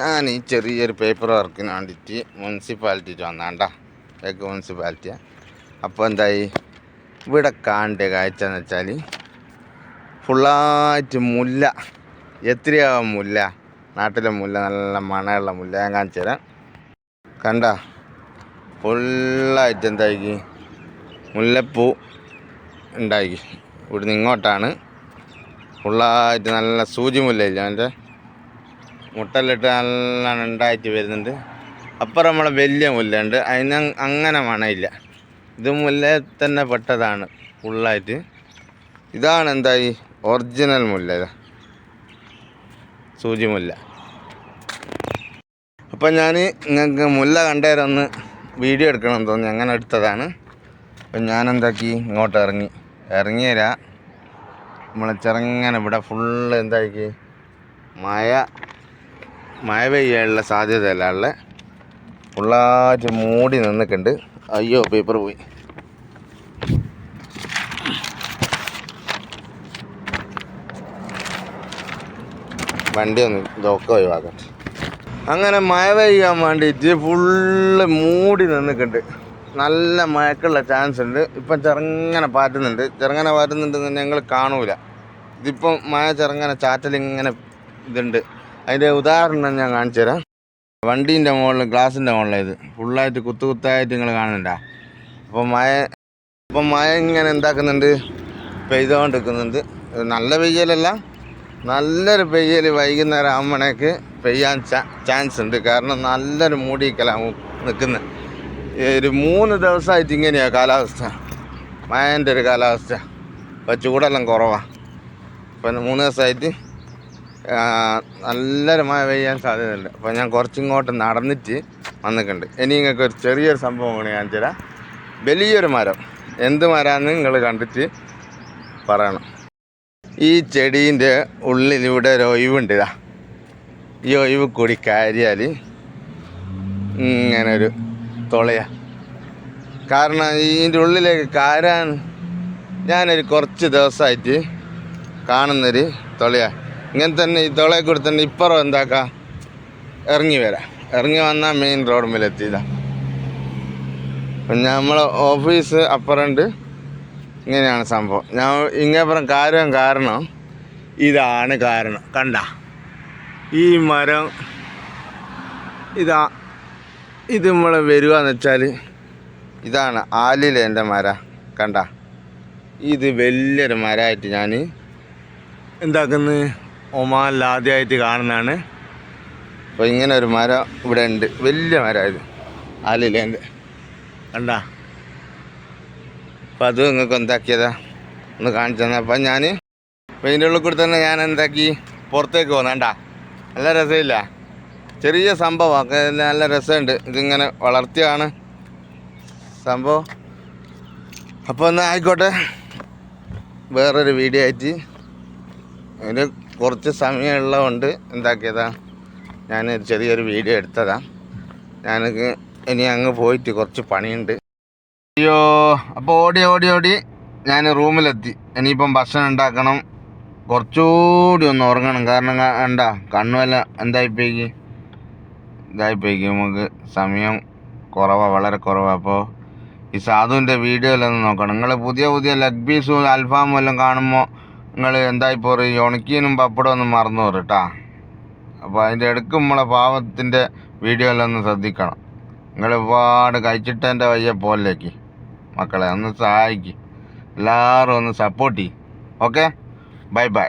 ഞാൻ ഈ ചെറിയൊരു പേപ്പർ വർക്കിന് വേണ്ടിയിട്ട് മുനിസിപ്പാലിറ്റിയിൽ വന്നാണ്ടാ. തേക്ക് മുനിസിപ്പാലിറ്റിയാണ് അപ്പോൾ എന്തായി? ഇവിടെ കാണേണ്ട കാഴ്ച എന്ന് വെച്ചാൽ ഫുള്ളായിട്ട് മുല്ല. എത്രയാവും മുല്ല? നാട്ടിലെ മുല്ല നല്ല മണമുള്ള മുല്ല ഞാൻ കാണിച്ചു തരാം. കണ്ട? ഫുള്ളായിട്ട് എന്തായി? മുല്ലപ്പൂ ഉണ്ടായി. ഇവിടുന്ന് ഇങ്ങോട്ടാണ്. ഫുള്ളായിട്ട് നല്ല സൂചി മുല്ലയില്ല അതിന്റെ മുട്ടലിട്ട് നല്ലോണം ഉണ്ടായിട്ട് വരുന്നുണ്ട്. അപ്പുറം നമ്മളെ വലിയ മുല്ലുണ്ട് അതിന് അങ്ങനെ മണയില്ല. ഇത് മുല്ല തന്നെ പെട്ടതാണ് ഫുള്ളായിട്ട്. ഇതാണ് എന്താ ഈ ഒറിജിനൽ മുല്ല സൂചി മുല്ല. അപ്പം ഞാൻ നിങ്ങൾക്ക് മുല്ല കണ്ടേരൊന്ന് വീഡിയോ എടുക്കണം തോന്നി അങ്ങനെ എടുത്തതാണ്. അപ്പം ഞാൻ എന്താക്കി ഇങ്ങോട്ട് ഇറങ്ങി. ഇറങ്ങിയരാ. നമ്മളെ ചെറുങ്ങനെ ഇവിടെ ഫുള്ള് എന്താക്കി മഴ മഴ പെയ്യാനുള്ള സാധ്യതയല്ല ഉള്ളത് ഫുള്ളായിട്ട് മൂടി നിന്നിട്ടുണ്ട്. അയ്യോ പേപ്പർ പോയി. വണ്ടി ഒന്ന് ഇതൊക്കെ ഒഴിവാക്കട്ടെ. അങ്ങനെ മഴ പെയ്യാൻ വേണ്ടിയിട്ട് ഫുള്ള് മൂടി നിന്നിട്ടുണ്ട്. നല്ല മഴക്കുള്ള ചാൻസ് ഉണ്ട്. ഇപ്പം ചെറുങ്ങനെ പാറ്റുന്നുണ്ട്. ചെറുങ്ങനെ പാറ്റുന്നുണ്ടെന്ന് ഞങ്ങൾ കാണൂല. ഇതിപ്പം മഴ ചെറുങ്ങനെ ചാറ്റലിങ്ങനെ ഇതുണ്ട്. അതിന്റെ ഉദാഹരണം ഞാൻ കാണിച്ചു തരാം. വണ്ടീന്റെ മുകളിൽ ഗ്ലാസിന്റെ ഇത്. ഫുള്ളായിട്ട് കുത്തു കുത്തായിട്ട് നിങ്ങൾ കാണുന്നുണ്ടാ. അപ്പോൾ മഴ ഇപ്പം മഴ ഇങ്ങനെ എന്താക്കുന്നുണ്ട്? പെയ്തുകൊണ്ടിരിക്കുന്നുണ്ട്. നല്ല പെയ്യലല്ല നല്ലൊരു പെയ്യൽ വൈകുന്നേരം ആകുമ്പോഴേക്ക് പെയ്യാൻ ചാൻസ് ഉണ്ട്. കാരണം നല്ലൊരു മൂടിക്കലാണ് നിൽക്കുന്നത് ഒരു മൂന്ന് ദിവസമായിട്ട് ഇങ്ങനെയാണ് കാലാവസ്ഥ. മഴന്റെ ഒരു കാലാവസ്ഥ. അപ്പം ചൂടെല്ലാം കുറവാണ് ഇപ്പം മൂന്ന് ദിവസമായിട്ട് നല്ലൊരു മഴ പെയ്യാൻ സാധ്യതയുണ്ട്. അപ്പോൾ ഞാൻ കുറച്ചിങ്ങോട്ട് നടന്നിട്ട് വന്നിട്ടുണ്ട്. ഇനി നിങ്ങൾക്ക് ഒരു ചെറിയൊരു സംഭവം കൂടി കാണിച്ചു തരാം. വലിയൊരു മരം. എന്ത് മരമാണെന്ന് നിങ്ങൾ കണ്ടിട്ട് പറയണം. ഈ ചെടീന്റെ ഉള്ളിലൂടെ ഒരു ഒഴിവുണ്ട് ഇതാ. ഈ ഒഴിവ് കൂടി കയറിയാൽ ഇങ്ങനെ ഒരു തുളയാ. കാരണം ഇതിന്റെ ഉള്ളിലേക്ക് കയറാൻ ഞാനൊരു കുറച്ച് ദിവസമായിട്ട് കാണുന്നൊരു തുളയാ. ഇങ്ങനെ തന്നെ ഈ തൊളയെ കൂടി തന്നെ ഇപ്പുറം എന്താക്കാം? ഇറങ്ങി വരാം. ഇറങ്ങി വന്നാൽ മെയിൻ റോഡ് മേലെത്തിയതാ. അപ്പം നമ്മളെ ഓഫീസ് അപ്പുറമുണ്ട് ഇങ്ങനെയാണ് സംഭവം. ഞാൻ ഇങ്ങേപ്പുറം കാര്യം കാരണം ഇതാണ് കാരണം. കണ്ട? ഈ മരം ഇതാ. ഇത് നമ്മൾ വരിക എന്ന് വെച്ചാൽ ഇതാണ് ആലിലേന്റെ മര. കണ്ട? ഇത് വലിയൊരു മരമായിട്ട് ഞാൻ എന്താക്കുന്നത് ഒമാനിൽ ആദ്യമായിട്ട് കാണുന്നതാണ്. അപ്പോൾ ഇങ്ങനെ ഒരു മരം ഇവിടെ ഉണ്ട്. വലിയ മരം ഇത് ആലിലേന്റെ. കണ്ട? അപ്പം അത് നിങ്ങൾക്ക് എന്താക്കിയതാ? ഒന്ന് കാണിച്ചു തന്നെ. അപ്പം ഞാൻ പെയിന്റെ ഉള്ളിൽ കൂടി തന്നെ ഞാൻ എന്താക്കി? പുറത്തേക്ക് പോകുന്നേണ്ട നല്ല രസമില്ല. ചെറിയ സംഭവമാണ് നല്ല രസമുണ്ട്. ഇതിങ്ങനെ വളർത്തിയാണ് സംഭവം. അപ്പോൾ ഒന്ന് ആയിക്കോട്ടെ. വേറൊരു വീഡിയോ ആയിട്ട്. ഇതിന് കുറച്ച് സമയമുള്ളതുകൊണ്ട് എന്താക്കിയതാ? ഞാൻ ചെറിയൊരു വീഡിയോ എടുത്തതാ. ഞാൻ ഇനി അങ്ങ് പോയിട്ട് കുറച്ച് പണിയുണ്ട്. അയ്യോ അപ്പോൾ ഓടി ഓടി ഓടി ഞാൻ റൂമിലെത്തി. ഇനിയിപ്പം ഭക്ഷണം ഉണ്ടാക്കണം. കുറച്ചുകൂടി ഒന്ന് ഉറങ്ങണം. കാരണം കണ്ട കണ്ണുമല്ല എന്തായിപ്പോയിക്ക്? ഇതായിപ്പോയിക്ക് നമുക്ക് സമയം കുറവാണ് വളരെ കുറവാണ് അപ്പോൾ ഈ സാധുവിന്റെ വീഡിയോയിലൊന്ന് നോക്കണം. നിങ്ങൾ പുതിയ പുതിയ ലെഗ് പീസും അൽഫാമും എല്ലാം കാണുമ്പോൾ നിങ്ങൾ എന്തായി പറയും ഉണക്കീനും പപ്പടം ഒന്നും മറന്നു പറയും കേട്ടാ അപ്പോൾ അതിന്റെ ഇടയ്ക്ക് നമ്മളെ പാവത്തിന്റെ ഒന്ന് ശ്രദ്ധിക്കണം. നിങ്ങൾ ഒരുപാട് കഴിച്ചിട്ടതിന്റെ വയ്യ പോലേക്ക് മക്കളെ ഒന്ന് സഹായിക്കും. എല്ലാവരും ഒന്ന് സപ്പോർട്ട് ചെയ്യും. Okay bye bye